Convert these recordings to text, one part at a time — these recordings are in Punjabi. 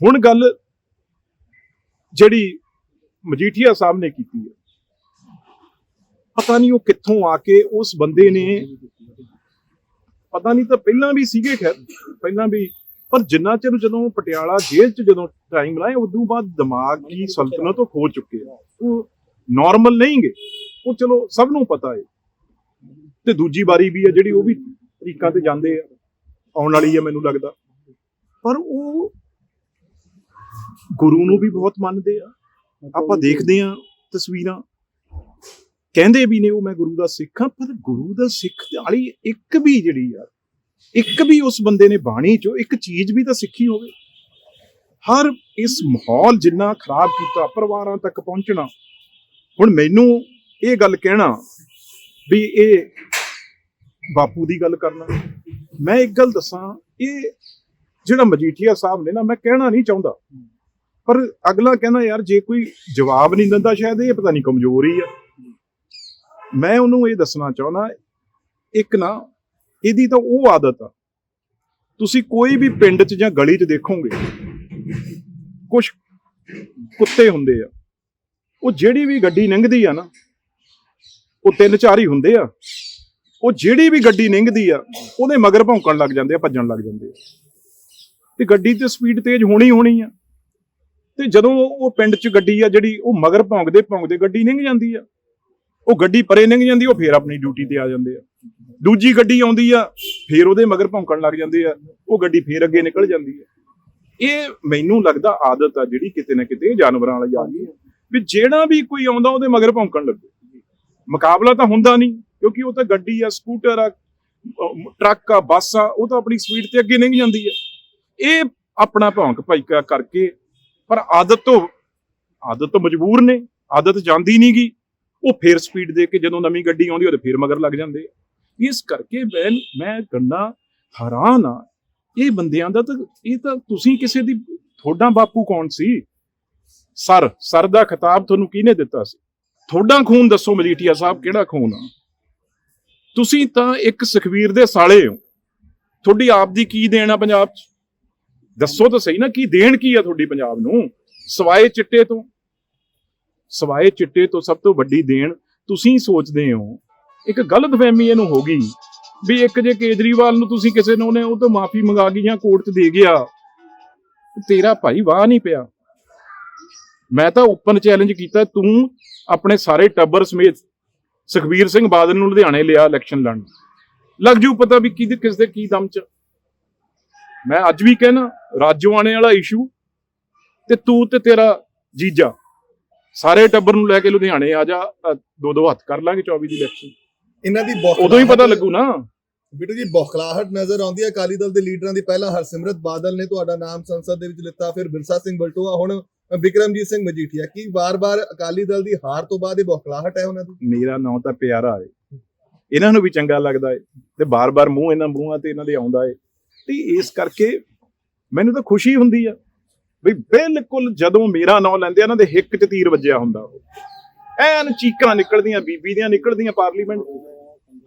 ਹੁਣ ਗੱਲ ਜਿਹੜੀ ਮਜੀਠੀਆ ਸਾਹਿਬ ਨੇ ਕੀਤੀ ਹੈ, ਪਤਾ ਨਹੀਂ ਉਹ ਕਿੱਥੋਂ ਆ ਕੇ ਉਸ ਬੰਦੇ ਨੇ ਪਤਾ ਨਹੀਂ ਤਾਂ ਪਹਿਲਾਂ ਵੀ ਸੀਗੇ ਖੈਰ, ਪਹਿਲਾਂ ਵੀ, ਪਰ ਜਿੰਨਾ ਚਿਰ ਜਦੋਂ ਪਟਿਆਲਾ ਜੇਲ੍ਹ 'ਚ ਜਦੋਂ ਟਾਈਮ ਲਾਇਆ, ਉਦੋਂ ਬਾਅਦ ਦਿਮਾਗ ਦੀ ਸਲਤਨਤ ਉਹ ਖੋ ਚੁੱਕੇ ਆ। ਉਹ ਨਾਰਮਲ ਨਹੀਂਗੇ। ਉਹ ਚਲੋ ਸਭ ਨੂੰ ਪਤਾ ਹੈ ਤੇ ਦੂਜੀ ਵਾਰੀ ਵੀ ਹੈ ਜਿਹੜੀ ਉਹ ਵੀ ਤਰੀਕਾਂ ਤੇ ਜਾਂਦੇ ਆ, ਆਉਣ ਵਾਲੀ ਹੈ ਮੈਨੂੰ ਲੱਗਦਾ। ਪਰ ਉਹ ਗੁਰੂ ਨੂੰ ਵੀ ਬਹੁਤ ਮੰਨਦੇ ਆ। ਆਪਾਂ ਦੇਖਦੇ ਆ ਤਸਵੀਰਾਂ। ਕਹਿੰਦੇ ਵੀ ਨੇ ਉਹ ਮੈਂ ਗੁਰੂ ਦਾ ਸਿੱਖ ਹਾਂ ਪਰ ਗੁਰੂ ਦਾ ਸਿੱਖ ਵਾਲੀ ਇੱਕ ਵੀ ਜਿਹੜੀ ਆ ਇੱਕ ਵੀ ਉਸ ਬੰਦੇ ਨੇ ਬਾਣੀ ਚੋਂ ਇੱਕ ਚੀਜ਼ ਵੀ ਤਾਂ ਸਿੱਖੀ ਹੋਵੇ। ਹਰ ਇਸ ਮਾਹੌਲ ਜਿੰਨਾ ਖਰਾਬ ਕੀਤਾ ਪਰਿਵਾਰਾਂ ਤੱਕ ਪਹੁੰਚਣਾ। ਹੁਣ ਮੈਨੂੰ ਇਹ ਗੱਲ ਕਹਿਣਾ ਵੀ ਇਹ ਬਾਪੂ ਦੀ ਗੱਲ ਕਰਨਾ। ਮੈਂ ਇੱਕ ਗੱਲ ਦੱਸਾਂ ਇਹ ਜਿਹੜਾ ਮਜੀਠੀਆ ਸਾਹਿਬ ਨੇ ਨਾ ਮੈਂ ਕਹਿਣਾ ਨਹੀਂ ਚਾਹੁੰਦਾ। ਪਰ ਅਗਲਾ ਕਹਿੰਦਾ, ਯਾਰ, ਜੇ ਕੋਈ ਜਵਾਬ ਨਹੀਂ ਦਿੰਦਾ ਸ਼ਾਇਦ, ਇਹ ਪਤਾ ਨਹੀਂ ਕਮਜ਼ੋਰੀ ਆ। ਮੈਂ ਉਹਨੂੰ ਇਹ ਦੱਸਣਾ ਚਾਹੁੰਦਾ, ਇੱਕ ਨਾ, ਇਹਦੀ ਤਾਂ ਉਹ ਆਦਤ ਆ। ਤੁਸੀਂ ਕੋਈ ਵੀ ਪਿੰਡ 'ਚ ਜਾਂ ਗਲੀ 'ਚ ਦੇਖੋਗੇ ਕੁਝ ਕੁੱਤੇ ਹੁੰਦੇ ਆ। ਉਹ ਜਿਹੜੀ ਵੀ ਗੱਡੀ ਲੰਘਦੀ ਆ ਨਾ, ਉਹ ਤਿੰਨ ਚਾਰ ਹੀ ਹੁੰਦੇ ਆ। ਉਹ ਜਿਹੜੀ ਵੀ ਗੱਡੀ ਲੰਘਦੀ ਆ, ਉਹਦੇ ਮਗਰ ਭੌਂਕਣ ਲੱਗ ਜਾਂਦੇ ਆ, ਭੱਜਣ ਲੱਗ ਜਾਂਦੇ ਆ। ਤੇ ਗੱਡੀ ਤੇ ਸਪੀਡ ਤੇਜ਼ ਹੋਣੀ ਹੋਣੀ ਆ। ਤੇ ਜਦੋਂ ਉਹ ਪਿੰਡ 'ਚ ਗੱਡੀ ਆ ਜਿਹੜੀ ਉਹ ਮਗਰ ਭੌਂਕਦੇ ਭੌਂਕਦੇ ਗੱਡੀ ਲੰਘ ਜਾਂਦੀ ਆ। ਉਹ ਗੱਡੀ ਪਰੇ ਲੰਘ ਜਾਂਦੀ, ਉਹ ਫੇਰ ਆਪਣੀ ਡਿਊਟੀ ਤੇ ਆ ਜਾਂਦੇ ਆ। ਦੂਜੀ ਗੱਡੀ ਆਉਂਦੀ ਆ, ਫੇਰ ਉਹਦੇ ਮਗਰ ਭੌਂਕਣ ਲੱਗ ਜਾਂਦੇ ਆ, ਉਹ ਗੱਡੀ ਫੇਰ ਅੱਗੇ ਨਿਕਲ ਜਾਂਦੀ ਆ। ਇਹ ਮੈਨੂੰ ਲੱਗਦਾ ਆਦਤ ਆ ਜਿਹੜੀ ਕਿਤੇ ਨਾ ਕਿਤੇ ਜਾਨਵਰਾਂ ਵਾਲੀ ਆ ਗਈ ਆ। ਵੀ ਜਿਹੜਾ ਵੀ ਕੋਈ ਆਉਂਦਾ, ਉਹਦੇ ਮਗਰ ਭੌਂਕਣ ਲੱਗੇ। ਮੁਕਾਬਲਾ ਤਾਂ ਹੁੰਦਾ ਨਹੀਂ, ਕਿਉਂਕਿ ਉਹ ਤਾਂ ਗੱਡੀ ਆ ਸਕੂਟਰ ਆ, ਟਰੱਕ ਆ, ਬੱਸ ਆ, ਉਹ ਤਾਂ ਆਪਣੀ ਸਪੀਡ ਤੇ ਅੱਗੇ ਲੰਘ ਜਾਂਦੀ ਆ। ਇਹ ਆਪਣਾ ਭੌਂਕ ਭਾਈਕਾ ਕਰਕੇ ਪਰ ਆਦਤ ਤੋਂ ਆਦਤ ਤੋਂ ਮਜਬੂਰ ਨੇ, ਆਦਤ ਜਾਂਦੀ ਨਹੀਂ ਗੀ। ਉਹ ਫੇਰ ਸਪੀਡ ਦੇ ਕੇ ਜਦੋਂ ਨਵੀਂ ਗੱਡੀ ਆਉਂਦੀ ਉਹਦੇ ਫੇਰ ਮਗਰ ਲੱਗ ਜਾਂਦੇ ਆ। ਇਸ ਕਰਕੇ ਮੈਂ ਮੈਂ ਗੰਨਾ ਹੈਰਾਨ ਆ। ਇਹ ਬੰਦਿਆਂ ਦਾ ਤਾਂ, ਇਹ ਤਾਂ ਤੁਸੀਂ ਕਿਸੇ ਦੀ, ਤੁਹਾਡਾ ਬਾਪੂ ਕੌਣ ਸੀ? ਸਰ ਸਰ ਦਾ ਖਿਤਾਬ ਤੁਹਾਨੂੰ ਕਿਹਨੇ ਦਿੱਤਾ ਸੀ? ਤੁਹਾਡਾ ਖੂਨ ਦੱਸੋ ਮਜੀਠੀਆ ਸਾਹਿਬ, ਕਿਹੜਾ ਖੂਨ ਆ? ਤੁਸੀਂ ਤਾਂ ਇੱਕ ਸੁਖਵੀਰ ਦੇ ਸਾਲੇ ਹੋ। ਤੁਹਾਡੀ ਆਪ ਦੀ ਕੀ ਦੇਣ ਆ ਪੰਜਾਬ 'ਚ? ਦੱਸੋ ਤਾਂ ਸਹੀ ਨਾ, ਕੀ ਦੇਣ ਕੀ ਆ ਤੁਹਾਡੀ ਪੰਜਾਬ ਨੂੰ? ਸਵਾਏ ਚਿੱਟੇ ਤੋਂ। ਸਵਾਏ ਚਿੱਟੇ ਤੋਂ ਸਭ ਤੋਂ ਵੱਡੀ ਦੇਣ ਤੁਸੀਂ ਸੋਚਦੇ ਹੋ। ਇੱਕ ਗਲਤ ਫਹਿਮੀ ਇਹਨੂੰ ਹੋ ਗਈ ਵੀ ਇੱਕ ਜੇ ਕੇਜਰੀਵਾਲ ਨੂੰ ਤੁਸੀਂ ਕਿਸੇ ਨੂੰ ਨੇ ਉਹ ਤੋਂ ਮਾਫੀ ਮੰਗਾ ਗਈ ਜਾਂ ਕੋਰਟ 'ਚ ਦੇ ਗਿਆ, ਤੇਰਾ ਭਾਈ ਵਾਹ ਨਹੀਂ ਪਿਆ। ਮੈਂ ਤਾਂ ਓਪਨ ਚੈਲੰਜ ਕੀਤਾ, ਤੂੰ ਆਪਣੇ ਸਾਰੇ ਟੱਬਰ ਸਮੇਤ ਸੁਖਬੀਰ ਸਿੰਘ ਬਾਦਲ ਨੂੰ ਲੁਧਿਆਣੇ ਲਿਆ ਇਲੈਕਸ਼ਨ ਲੜਨ। ਲੱਗ ਜੂ ਪਤਾ ਵੀ ਕਿਹਦੇ ਕਿਸ ਦੇ ਕੀ ਦਮ ਚ। ਮੈਂ ਅੱਜ ਵੀ ਕਹਿਣਾ ਰਾਜੋ ਆਣੇ ਵਾਲਾ ਇਸ਼ੂ ਤੇ ਤੂੰ ਤੇ ਤੇਰਾ ਜੀਜਾ ਸਾਰੇ ਟੱਬਰ ਨੂੰ ਲੈ ਕੇ ਲੁਧਿਆਣੇ ਆ ਜਾ ਦੋ ਦੋ ਹੱਥ ਕਰ ਲਾਂਗੇ 24 ਦੀ ਇਲੈਕਸ਼ਨ ਇਹਨਾਂ ਦੀ ਉਦੋਂ ਹੀ ਪਤਾ ਲੱਗੂ ਨਾ। ਬਿੱਟੂ ਜੀ ਬੌਖਲਾਹਟ ਨਜ਼ਰ ਆਉਂਦੀ ਹੈ। ਅਕਾਲੀ ਦਲ ਦੇ ਲੀਡਰਾਂ ਦੀ ਪਹਿਲਾਂ ਹਰਸਿਮਰਤ ਬਾਦਲ ਨੇ ਤੁਹਾਡਾ ਨਾਮ ਸੰਸਦ ਦੇ ਵਿੱਚ ਲਿੱਤਾ ਫਿਰ ਬਿਰਸਾ ਸਿੰਘ ਬਲਟੋਆ ਹੁਣ ਵਿਕਰਮਜੀਤ ਸਿੰਘ ਮਜੀਠੀਆ। ਕੀ ਵਾਰ-ਵਾਰ ਅਕਾਲੀ ਦਲ ਦੀ ਹਾਰ ਤੋਂ ਬਾਅਦ ਇਹ ਬੌਖਲਾਹਟ ਹੈ ਉਹਨਾਂ ਦੀ? ਮੇਰਾ ਨਾਂ ਤਾਂ ਪਿਆਰਾ ਏ ਇਹਨਾਂ ਨੂੰ ਵੀ ਚੰਗਾ ਲੱਗਦਾ ਏ ਤੇ ਬਾਰ-ਬਾਰ ਮੂੰਹ ਇਹਨਾਂ ਮੂੰਹਾਂ ਤੇ ਇਹਨਾਂ ਦੇ ਆਉਂਦਾ ਏ ਤੇ ਇਸ ਕਰਕੇ ਮੈਨੂੰ ਤਾਂ ਖੁਸ਼ੀ ਹੁੰਦੀ ਆ ਵੀ ਬਿਲਕੁਲ ਜਦੋਂ ਮੇਰਾ ਨਾਂ ਲੈਂਦੇ ਆ ਇਹਨਾਂ ਦੇ ਹਿੱਕ 'ਚ ਤੀਰ ਵੱਜਿਆ ਹੁੰਦਾ ਉਹ। ਐਨ ਚੀਕਾਂ ਨਿਕਲਦੀਆਂ ਬੀਬੀ ਦੀਆਂ ਨਿਕਲਦੀਆਂ ਪਾਰਲੀਮੈਂਟ।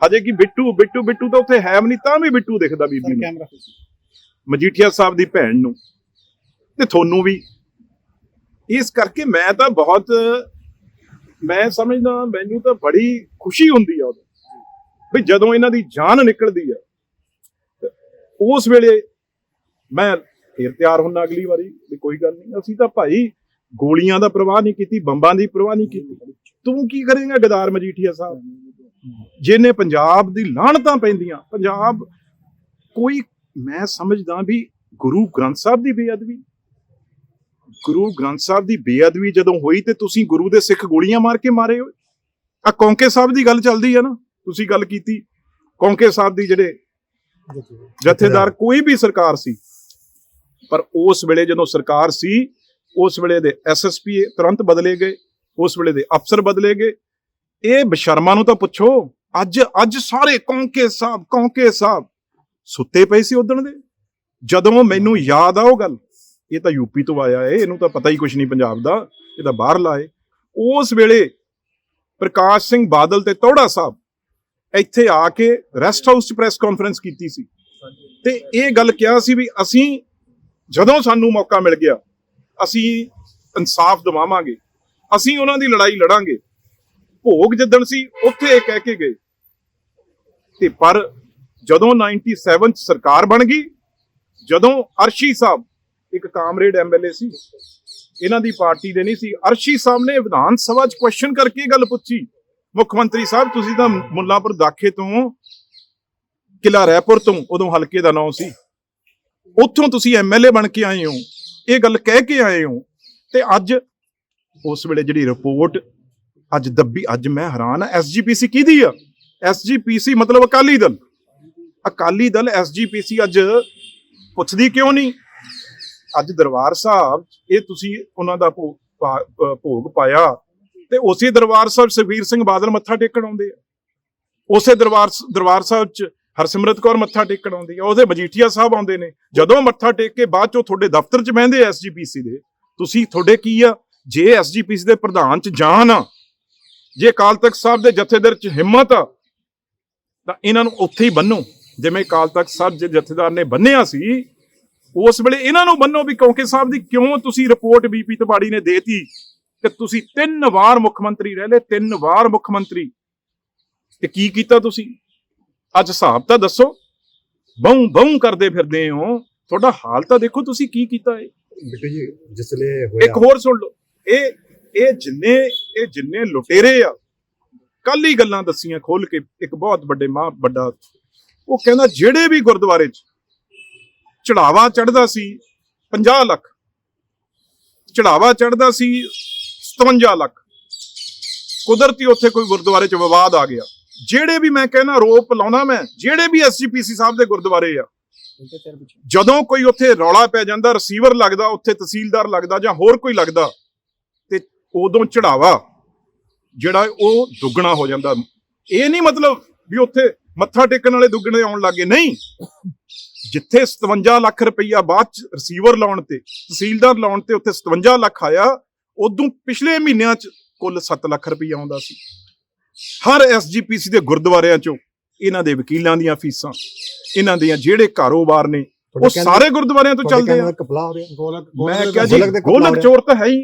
ਹਜੇ ਕੀ ਬਿੱਟੂ ਬਿੱਟੂ ਬਿੱਟੂ ਤਾਂ ਉੱਥੇ ਹੈ ਵੀ ਨਹੀਂ ਤਾਂ ਵੀ ਬਿੱਟੂ ਦਿਖਦਾ ਬੀਬੀ ਨੂੰ। ਮਜੀਠੀਆ ਸਾਹਿਬ ਦੀ ਭੈਣ ਨੂੰ। ਤੇ ਤੁਹਾਨੂੰ ਵੀ। ਇਸ ਕਰਕੇ ਮੈਂ ਤਾਂ ਬਹੁਤ ਮੈਂ ਸਮਝਦਾ ਮੈਨੂੰ ਤਾਂ ਬੜੀ ਖੁਸ਼ੀ ਹੁੰਦੀ ਆ ਉਦੋਂ। ਵੀ ਜਦੋਂ ਇਹਨਾਂ ਦੀ ਜਾਨ ਨਿਕਲਦੀ ਆ ਤੇ ਉਸ ਵੇਲੇ ਮੈਂ ਫਿਰ ਤਿਆਰ ਹੁੰਨਾ ਅਗਲੀ ਵਾਰੀ ਵੀ ਕੋਈ ਗੱਲ ਨਹੀਂ। ਅਸੀਂ ਤਾਂ ਭਾਈ ਗੋਲੀਆਂ ਦਾ ਪ੍ਰਵਾਹ ਨਹੀਂ ਕੀਤੀ, ਬੰਬਾਂ ਦੀ ਪ੍ਰਵਾਹ ਨਹੀਂ ਕੀਤੀ। ਤੂੰ ਕੀ ਕਰੇਂਗਾ ਗਦਾਰ ਮਜੀਠੀਆ ਸਾਹਿਬ? ਜਿਹਨੇ ਪੰਜਾਬ ਦੀ ਲਾਹਣਤਾਂ ਪੈਂਦੀਆਂ, ਪੰਜਾਬ ਕੋਈ ਮੈਂ ਸਮਝਦਾ ਵੀ ਗੁਰੂ ਗ੍ਰੰਥ ਸਾਹਿਬ ਦੀ ਬੇਅਦਬੀ। ਗੁਰੂ ਗ੍ਰੰਥ ਸਾਹਿਬ ਦੀ ਬੇਅਦਬੀ ਜਦੋਂ ਹੋਈ ਤੇ ਤੁਸੀਂ ਗੁਰੂ ਦੇ ਸਿੱਖ ਗੋਲੀਆਂ ਮਾਰ ਕੇ ਮਾਰੇ ਹੋ ਆ ਕੌਂਕੇ ਸਾਹਿਬ ਦੀ ਗੱਲ ਚੱਲਦੀ ਹੈ ਨਾ। ਤੁਸੀਂ ਗੱਲ ਕੀਤੀ। ਕੌਂਕੇ ਸਾਹਿਬ ਦੀ ਜਿਹੜੇ ਜਥੇਦਾਰ। ਕੋਈ ਵੀ ਸਰਕਾਰ ਸੀ, ਪਰ ਉਸ ਵੇਲੇ ਜਦੋਂ ਸਰਕਾਰ ਸੀ, ਉਸ ਵੇਲੇ ਦੇ ਐਸਐਸਪੀ ਤੁਰੰਤ ਬਦਲੇ ਗਏ, ਉਸ ਵੇਲੇ ਦੇ ਅਫਸਰ ਬਦਲੇ ਗਏ। ਇਹ ਬਸ਼ਰਮਾ ਨੂੰ ਤਾਂ ਪੁੱਛੋ, ਅੱਜ ਅੱਜ ਸਾਰੇ ਕੌਂਕੇ ਸਾਹਿਬ ਕੌਂਕੇ ਸਾਹਿਬ ਸੁੱਤੇ ਪਏ ਸੀ ਉਦਣ ਦੇ। ਜਦੋਂ ਮੈਨੂੰ ਯਾਦ ਆ ਉਹ ਗੱਲ, ਇਹ ਤਾਂ ਯੂਪੀ ਤੋਂ ਆਇਆ ਏ, ਇਹਨੂੰ ਤਾਂ ਪਤਾ ਹੀ ਕੁਝ ਨਹੀਂ ਪੰਜਾਬ ਦਾ, ਇਹ ਤਾਂ ਬਾਹਰ ਲਾਏ। ਉਸ ਵੇਲੇ ਪ੍ਰਕਾਸ਼ ਸਿੰਘ ਬਾਦਲ ਤੇ ਤੋੜਾ ਸਾਹਿਬ ਇੱਥੇ ਆ ਕੇ ਰੈਸਟ ਹਾਊਸ 'ਚ ਪ੍ਰੈਸ ਕਾਨਫਰੰਸ ਕੀਤੀ ਸੀ। ਤੇ ਇਹ ਗੱਲ ਕਿਹਾ ਸੀ ਵੀ ਅਸੀਂ ਜਦੋਂ ਸਾਨੂੰ ਮੌਕਾ ਮਿਲ ਗਿਆ, ਅਸੀਂ ਇਨਸਾਫ ਦਿਵਾਵਾਂਗੇ, ਅਸੀਂ ਉਹਨਾਂ ਦੀ ਲੜਾਈ ਲੜਾਂਗੇ। ਭੋਗ ਜਿੱਦਣ ਸੀ, ਉੱਥੇ ਇਹ ਕਹਿ ਕੇ ਗਏ। ਤੇ ਪਰ ਜਦੋਂ 97 ਚ ਸਰਕਾਰ ਬਣ ਗਈ, ਜਦੋਂ ਅਰਸ਼ੀ ਸਾਹਿਬ, ਇੱਕ ਕਾਮਰੇਡ ਐਮਐਲਏ ਸੀ, ਇਹਨਾਂ ਦੀ ਪਾਰਟੀ ਦੇ ਨਹੀਂ ਸੀ, ਅਰਸ਼ੀ ਸਾਹਿਬ ਨੇ ਵਿਧਾਨ ਸਭਾ 'ਚ ਕੁਐਸਚਨ ਕਰਕੇ ਇਹ ਗੱਲ ਪੁੱਛੀ। ਮੁੱਖ ਮੰਤਰੀ ਸਾਹਿਬ, ਤੁਸੀਂ ਤਾਂ ਮੁੱਲਾਪੁਰ ਦਾਖੇ ਤੋਂ ਕਿਲਾ ਰਾਏਪੁਰ ਤੋਂ ਉਦੋਂ ਹਲਕੇ ਦਾ ਨਾਮ ਸੀ। ਉੱਥੋਂ ਤੁਸੀਂ ਐਮਐਲਏ ਬਣ ਕੇ ਆਏ ਹੋ, ਇਹ ਗੱਲ ਕਹਿ ਕੇ ਆਏ ਹੋ ਤੇ ਅੱਜ ਉਸ ਵੇਲੇ ਜਿਹੜੀ ਰਿਪੋਰਟ ਅੱਜ ਦੱਬੀ, ਅੱਜ ਮੈਂ ਹੈਰਾਨ ਆ ਐਸਜੀਪੀਸੀ ਕਿਹਦੀ ਆ? ਐਸਜੀਪੀਸੀ ਮਤਲਬ ਅਕਾਲੀ ਦਲ। ਅਕਾਲੀ ਦਲ ਐਸਜੀਪੀਸੀ ਅੱਜ ਪੁੱਛਦੀ ਕਿਉਂ ਨਹੀਂ? ਅੱਜ ਦਰਬਾਰ ਸਾਹਿਬ, ਇਹ ਤੁਸੀਂ ਉਹਨਾਂ ਦਾ ਭੋ- ਪਾ- ਭੋਗ ਪਾਇਆ। ਤੇ ਉਸੇ ਦਰਬਾਰ ਸਾਹਿਬ ਸੁਖਬੀਰ ਸਿੰਘ ਬਾਦਲ ਮੱਥਾ ਟੇਕਣ ਆਉਂਦੇ ਆ। ਉਸੇ ਦਰਬਾਰ ਦਰਬਾਰ ਸਾਹਿਬ ਚ ਹਰਸਿਮਰਤ ਕੌਰ ਮੱਥਾ ਟੇਕਣ ਆਉਂਦੀ ਆ। ਉਹਦੇ ਮਜੀਠੀਆ ਸਾਹਿਬ ਆਉਂਦੇ ਨੇ। ਜਦੋਂ ਮੱਥਾ ਟੇਕ ਕੇ ਬਾਅਦ ਚੋਂ ਤੁਹਾਡੇ ਦਫ਼ਤਰ ਚ ਬਹਿੰਦੇ ਐਸਜੀਪੀਸੀ ਦੇ, ਤੁਸੀਂ ਤੁਹਾਡੇ ਕੀ ਆ? ਜੇ ਐਸਜੀਪੀਸੀ ਦੇ ਪ੍ਰਧਾਨ ਚ ਜਾਨ ਆ, ਜੇ ਅਕਾਲ ਤਖਤ ਸਾਹਿਬ ਦੇ ਜਥੇਦਾਰ ਚ ਹਿੰਮਤ ਆ, ਤਾਂ ਇਹਨਾਂ ਨੂੰ ਉੱਥੇ ਹੀ ਬੰਨੋ। ਜਿਵੇਂ ਅਕਾਲ ਤਖਤ ਸਾਹਿਬ ਦੇ ਜਥੇਦਾਰ ਨੇ ਬੰਨਿਆ ਸੀ, ਉਸ ਵੇਲੇ ਇਹਨਾਂ ਨੂੰ ਬੰਨੋ ਵੀ ਕਿਉਂਕਿ ਸਾਹਿਬ ਦੀ ਕਿਉਂ ਤੁਸੀਂ ਰਿਪੋਰਟ ਬੀਪੀ ਤਬਾੜੀ ਨੇ ਦੇਤੀ? ਕਿ ਤੁਸੀਂ ਤਿੰਨ ਵਾਰ ਮੁੱਖ ਮੰਤਰੀ ਰਹਿ ਲਏ ਤਿੰਨ ਵਾਰ ਮੁੱਖ ਮੰਤਰੀ। ਤੇ ਕੀ ਕੀਤਾ ਤੁਸੀਂ? ਅੱਜ ਹਿਸਾਬ ਤਾਂ ਦੱਸੋ। ਬਉ ਬਉ ਕਰਦੇ ਫਿਰਦੇ ਹੋ। ਤੁਹਾਡਾ ਹਾਲ ਤਾਂ ਦੇਖੋ ਤੁਸੀਂ ਕੀ ਕੀਤਾ ਹੈ ਬਿੱਟੂ ਜੀ ਜਿਸਲੇ ਇੱਕ ਹੋਇਆ ਹੋਰ ਸੁਣ ਲਓ। ਇਹ ਇਹ ਜਿੰਨੇ ਇਹ ਜਿੰਨੇ ਲੁਟੇਰੇ ਆ ਕੱਲ ਹੀ ਗੱਲਾਂ ਦੱਸੀਆਂ ਖੋਲ ਕੇ ਇੱਕ ਬਹੁਤ ਵੱਡੇ ਮਾਂ ਵੱਡਾ ਉਹ ਕਹਿੰਦਾ ਜਿਹੜੇ ਵੀ ਗੁਰਦੁਆਰੇ 'ਚ ਚੜਾਵਾ ਚੜਦਾ ਸੀ 50 ਲੱਖ। ਚੜਾਵਾ ਚੜਦਾ ਸੀ 57 ਲੱਖ। ਕੁਦਰਤੀ ਉੱਥੇ ਕੋਈ ਗੁਰਦੁਆਰੇ 'ਚ ਵਿਵਾਦ ਆ ਗਿਆ। ਜਿਹੜੇ ਵੀ ਮੈਂ ਕਹਿੰਦਾ ਰੋਪ ਲਾਉਣਾ ਮੈਂ, ਜਿਹੜੇ ਵੀ ਐਸਜੀਪੀਸੀ ਸਾਹਿਬ ਦੇ ਗੁਰਦੁਆਰੇ ਆ, ਜਦੋਂ ਕੋਈ ਉੱਥੇ ਰੌਲਾ ਪੈ ਜਾਂਦਾ ਰਿਸੀਵਰ ਲੱਗਦਾ, ਉੱਥੇ ਤਹਿਸੀਲਦਾਰ ਲੱਗਦਾ ਜਾਂ ਹੋਰ ਕੋਈ ਲੱਗਦਾ, ਤੇ ਉਦੋਂ ਚੜਾਵਾ, ਜਿਹੜਾ ਉਹ ਦੁੱਗਣਾ ਹੋ ਜਾਂਦਾ। ਇਹ ਨਹੀਂ ਮਤਲਬ ਵੀ ਉੱਥੇ ਮੱਥਾ ਟੇਕਣ ਵਾਲੇ ਦੁੱਗਣੇ ਆਉਣ ਲੱਗੇ ਨਹੀਂ। ਜਿੱਥੇ 57 ਲੱਖ ਰੁਪਈਆ ਬਾਅਦ ਚ ਰਿਸੀਵਰ ਲਾਉਣ ਤੇ, ਤਹਿਸੀਲਦਾਰ ਲਾਉਣ ਤੇ ਉੱਥੇ 57 ਲੱਖ ਆਇਆ ਉਦੋਂ ਪਿਛਲੇ ਮਹੀਨਿਆਂ ਚ ਕੁੱਲ 7 ਲੱਖ ਰੁਪਈਆ ਆਉਂਦਾ ਸੀ। ਹਰ ਐਸਜੀਪੀਸੀ ਦੇ ਗੁਰਦੁਆਰਿਆਂ ਚੋਂ ਇਹਨਾਂ ਦੇ ਵਕੀਲਾਂ ਦੀਆਂ ਫੀਸਾਂ ਇਹਨਾਂ ਦੀਆਂ ਜਿਹੜੇ ਕਾਰੋਬਾਰ ਨੇ ਉਹ ਸਾਰੇ ਗੁਰਦੁਆਰਿਆਂ ਤੋਂ ਚੱਲਦੇ ਆ। ਮੈਂ ਕਿਹਾ ਜੀ ਗੋਲਕ ਚੋਰ ਤਾਂ ਹੈ ਹੀ।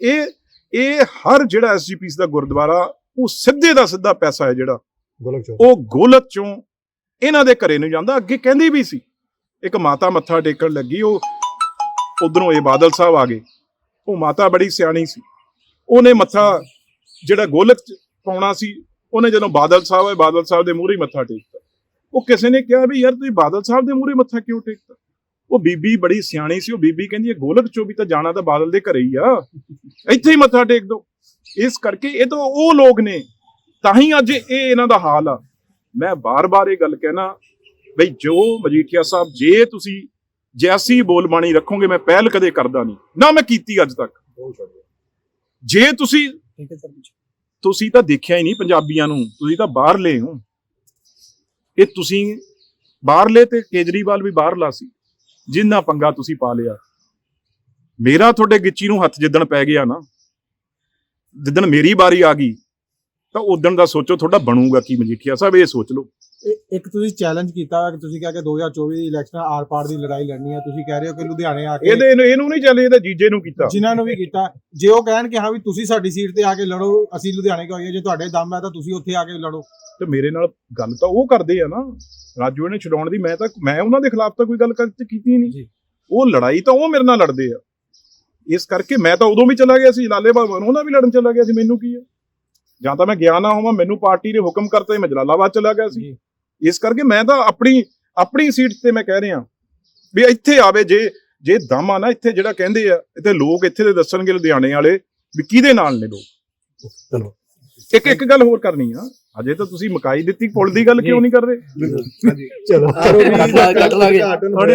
ਇਹ ਇਹ ਹਰ ਜਿਹੜਾ ਐਸਜੀਪੀਸ ਦਾ ਗੁਰਦੁਆਰਾ ਉਹ ਸਿੱਧੇ ਦਾ ਸਿੱਧਾ ਪੈਸਾ ਹੈ ਜਿਹੜਾ। ਗੋਲਕ ਉਹ ਗੋਲਕ ਚੋਂ ਇਹਨਾਂ ਦੇ ਘਰੇ ਨੂੰ ਜਾਂਦਾ। ਅੱਗੇ ਕਹਿੰਦੀ ਵੀ ਸੀ ਇੱਕ ਮਾਤਾ ਮੱਥਾ ਟੇਕਣ ਲੱਗੀ ਉਹ ਉਧਰੋਂ ਇਹ ਬਾਦਲ ਸਾਹਿਬ ਆ ਗਏ। ਉਹ ਮਾਤਾ ਬੜੀ ਸਿਆਣੀ ਸੀ। ਉਹਨੇ ਮੱਥਾ ਜਿਹੜਾ ਗੋਲਕ ਚ ਪਾਉਣਾ ਸੀ, ਉਹਨੇ ਜਦੋਂ ਬਾਦਲ ਸਾਹਿਬ ਆਏ, ਬਾਦਲ ਸਾਹਿਬ ਦੇ ਮੂਹਰੇ ਮੱਥਾ ਟੇਕਤਾ। ਉਹ ਕਿਸੇ ਨੇ ਕਿਹਾ ਵੀ, ਯਾਰ ਤੁਸੀਂ ਬਾਦਲ ਸਾਹਿਬ ਦੇ ਮੂਹਰੇ ਮੱਥਾ ਕਿਉਂ ਟੇਕਤਾ? ਉਹ ਬੀਬੀ ਬੜੀ ਸਿਆਣੀ ਸੀ। ਉਹ ਬੀਬੀ ਕਹਿੰਦੀ ਹੈ, ਗੋਲਕ ਚੋਂ ਵੀ ਤਾਂ ਜਾਣਾ ਤਾਂ ਬਾਦਲ ਦੇ ਘਰੇ ਹੀ ਆ। ਇੱਥੇ ਹੀ ਮੱਥਾ ਟੇਕ ਦੋ। ਇਸ ਕਰਕੇ ਇਹ ਤਾਂ ਉਹ ਲੋਕ ਨੇ। ਤਾਂ ਹੀ ਅੱਜ ਇਹ ਇਹਨਾਂ ਦਾ ਹਾਲ ਆ। ਮੈਂ ਬਾਰ-ਬਾਰ ਇਹ ਗੱਲ ਕਹਿਣਾ, ਬਈ ਜੋ ਮਜੀਠੀਆ ਸਾਹਿਬ, ਜੇ ਤੁਸੀਂ ਜੈਸੀ ਬੋਲਬਾਣੀ ਰੱਖੋਗੇ ਮੈਂ ਪਹਿਲ ਕਦੇ ਕਰਦਾ ਨਹੀਂ। ਨਾ ਮੈਂ ਕੀਤੀ ਅੱਜ ਤੱਕ। ਜੇ ਤੁਸੀਂ ਤੁਸੀਂ ਤਾਂ ਦੇਖਿਆ ਹੀ ਨਹੀਂ ਪੰਜਾਬੀਆਂ ਨੂੰ। ਤੁਸੀਂ ਤਾਂ ਬਾਹਰਲੇ ਹੋ। ਇਹ ਤੁਸੀਂ ਬਾਹਰਲੇ ਤੇ ਕੇਜਰੀਵਾਲ ਵੀ ਬਾਹਰਲਾ ਸੀ। ਜਿੰਨਾ ਪੰਗਾ ਤੁਸੀਂ ਪਾ ਲਿਆ। ਮੇਰਾ ਤੁਹਾਡੇ ਗਿੱਚੀ ਨੂੰ ਹੱਥ ਜਿੱਦਣ ਪੈ ਗਿਆ ਨਾ ਜਿੱਦਣ ਮੇਰੀ ਵਾਰੀ ਆ ਗਈ ਤਾਂ ਉਦੋਂ ਦਾ ਸੋਚੋ ਤੁਹਾਡਾ ਬਣੂਗਾ ਕੀ ਮਜੀਠੀਆ। ਸਾਹਿਬ ਇਹ ਸੋਚ ਲਓ। ਇਹ- ਇੱਕ ਤੁਸੀਂ ਚੈਲੰਜ ਕੀਤਾ ਕਿ ਤੁਸੀਂ ਕਿਹਾ ਕਿ 2024 ਦੀ ਇਲੈਕਸ਼ਨ ਆਰ ਪਾਰ ਦੀ ਲੜਾਈ ਲੜਨੀ ਹੈ ਤੁਸੀਂ ਕਹਿ ਰਹੇ ਹੋ ਕਿ ਲੁਧਿਆਣੇ ਆ ਕੇ ਇਹਦੇ ਇਹਨੂੰ- ਇਹਨੂੰ ਨਹੀਂ ਚੱਲੇ ਇਹਦੇ ਜੀਜੇ ਨੂੰ ਕੀਤਾ। ਜਿਨ੍ਹਾਂ ਨੂੰ ਵੀ ਕੀਤਾ। ਜੇ ਉਹ ਕਹਿਣ ਕਿ ਹਾਂ ਵੀ ਤੁਸੀਂ ਸਾਡੀ ਸੀਟ ਤੇ ਆ ਕੇ ਲੜੋ ਅਸੀਂ ਲੁਧਿਆਣੇ ਕਿਉਂ ਆਈਏ? ਜੇ ਤੁਹਾਡੇ ਦਮ ਹੈ ਤਾਂ ਤੁਸੀਂ ਉੱਥੇ ਆ ਕੇ ਲੜੋ। ਤੇ ਮੇਰੇ ਨਾਲ ਗੱਲ ਤਾਂ ਉਹ ਕਰਦੇ ਆ ਨਾ। ਰਾਜੂ ਨੇ ਛਡਾਉਣ ਦੀ ਮੈਂ ਤਾਂ ਮੈਂ ਉਹਨਾਂ ਦੇ ਖਿਲਾਫ ਤਾਂ ਕੋਈ ਗੱਲ ਕਰ ਕੀਤੀ ਨਹੀਂ। ਜੀ। ਉਹ ਲੜਾਈ ਤਾਂ ਉਹ ਮੇਰੇ ਨਾਲ ਲੜਦੇ ਆ। ਇਸ ਕਰਕੇ ਮੈਂ ਤਾਂ ਉਦੋਂ ਵੀ ਚਲਾ ਗਿਆ ਸੀ ਲਾਲੇ ਬਾਬਾ ਨੂੰ ਉਹਨਾਂ ਵੀ ਲੜਨ ਚਲਾ ਗਿਆ ਸੀ। ਮੈਨੂੰ ਕੀ ਹੈ ਜਾਂ ਤਾਂ ਮੈਂ ਗਿਆ ਨਾ ਹੋਵਾਂ ਮੈਨੂੰ ਪਾਰਟੀ ਨੇ ਹੁਕਮ ਕਰਤਾ ਮੈਂ ਜਲਾਲਾਬਾਦ ਚਲਾ ਗਿਆ ਸੀ। ਇਸ ਕਰਕੇ ਮੈਂ ਤਾਂ ਆਪਣੀ ਆਪਣੀ ਸੀਟ ਤੇ ਮੈਂ ਕਹਿ ਰਿਹਾ ਵੀ ਇੱਥੇ ਆਵੇ ਜੇ ਜੇ ਦਮ ਆ ਨਾ ਇੱਥੇ ਜਿਹੜਾ ਕਹਿੰਦੇ ਆ ਇੱਥੇ ਲੋਕ ਇੱਥੇ ਦੇ ਦੱਸਣਗੇ ਲੁਧਿਆਣੇ ਵਾਲੇ ਵੀ ਕਿਹਦੇ ਨਾਲ ਨੇ ਲੋਕ। ਚਲੋ। ਇੱਕ ਇੱਕ ਗੱਲ ਹੋਰ ਕਰਨੀ ਆ ਅਜੇ ਤਾਂ ਤੁਸੀਂ ਮਕਾਈ ਦਿੱਤੀ ਪੁਲ ਦੀ ਗੱਲ ਕਿਉਂ ਨਹੀਂ ਕਰ ਰਹੇ? ਚਲੋ। ਆਰਓਬੀ ਕੱਟ ਲਾਂਗੇ।